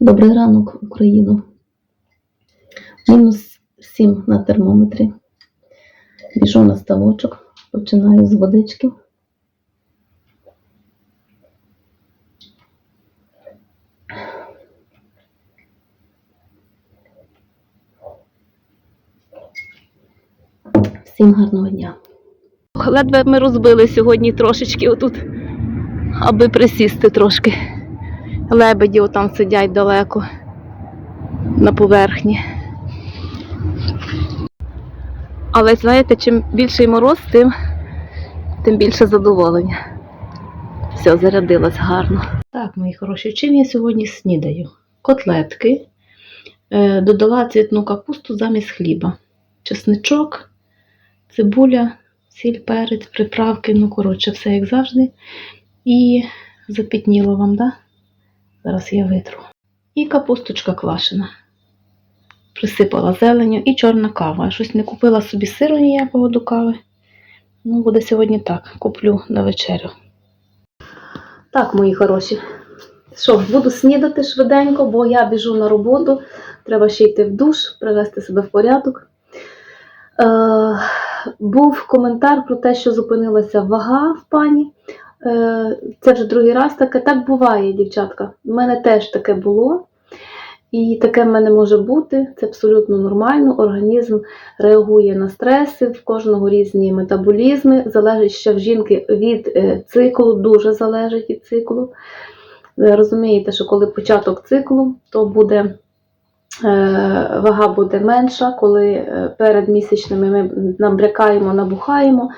Добрий ранок, Україно. Мінус 7 на термометрі. Біжу на ставочок, починаю з водички. Всім гарного дня. Ледве ми розбили сьогодні трошечки отут, аби присісти трошки. Лебеді отам сидять далеко на поверхні. Але знаєте, чим більший мороз, тим, тим більше задоволення. Все, зарядилась гарно. Так, мої хороші, чим я сьогодні снідаю? Котлетки. Е, Додала цвітну капусту замість хліба. Чесничок, цибуля, сіль, перець, приправки, ну, коротше, все як завжди. І запітніло вам, так? Да? Зараз я витру. І капусточка квашена. Присипала зеленю і чорна кава. Щось не купила собі сиру ніякого до кави. Ну, буде сьогодні так. Куплю на вечерю. Так, мої хороші. Що, буду снідати швиденько, бо я біжу на роботу. Треба ще йти в душ, привести себе в порядок. Е, був коментар про те, що зупинилася вага в пані. Е, Це вже другий раз таке. Так буває, дівчатка. У мене теж таке було. І таке в мене може бути. Це абсолютно нормально. Організм реагує на стреси, в кожного різні метаболізми. Залежить ще в жінки від е, циклу, дуже залежить від циклу. Розумієте, що коли початок циклу, то буде е, вага буде менша, коли перед місячними ми набрякаємо, набухаємо.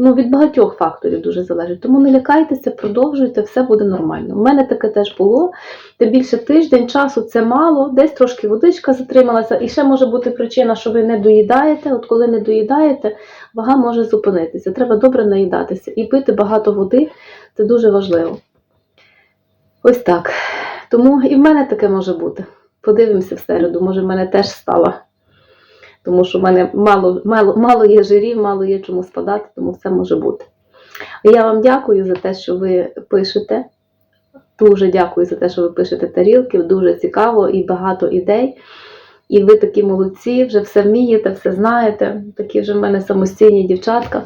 Ну, від багатьох факторів дуже залежить. Тому не лякайтеся, продовжуйте, все буде нормально. У мене таке теж було. Тим більше тиждень часу це мало, десь трошки водичка затрималася. І ще може бути причина, що ви не доїдаєте. От коли не доїдаєте, вага може зупинитися. Треба добре наїдатися і пити багато води це дуже важливо. Ось так. Тому і в мене таке може бути. Подивимося в середу, може в мене теж стало. Тому що в мене мало, мало, мало є жирів, мало є чому спадати, тому все може бути. Я вам дякую за те, що ви пишете. Дуже дякую за те, що ви пишете тарілки. Дуже цікаво і багато ідей. І ви такі молодці, вже все вмієте, все знаєте. Такі вже в мене самостійні дівчатка.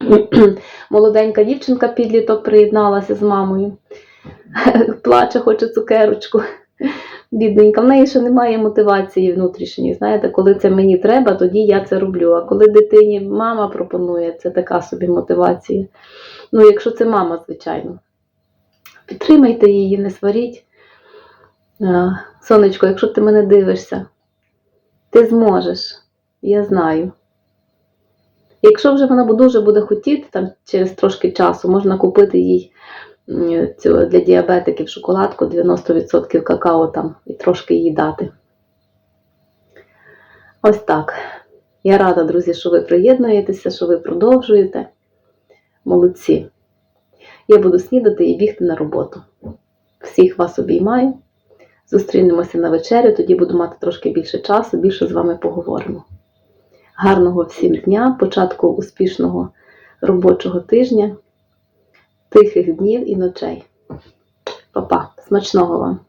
Молоденька дівчинка підліток приєдналася з мамою. Плаче, хоче цукерочку. Бідненька, в неї ще немає мотивації внутрішньої. Знаєте, коли це мені треба, тоді я це роблю. А коли дитині мама пропонує, це така собі мотивація. Ну, якщо це мама, звичайно. Підтримайте її, не сваріть. Сонечко, якщо ти мене дивишся, ти зможеш, я знаю. Якщо вже вона дуже буде хотіти, там через трошки часу можна купити їй цю для діабетиків шоколадку 90% какао там і трошки їй дати. Ось так. Я рада, друзі, що ви приєднуєтеся, що ви продовжуєте. Молодці. Я буду снідати і бігти на роботу. Всіх вас обіймаю. Зустрінемося на вечерю, тоді буду мати трошки більше часу, більше з вами поговоримо. Гарного всім дня, початку успішного робочого тижня, тихих днів і ночей. Па-па, смачного вам!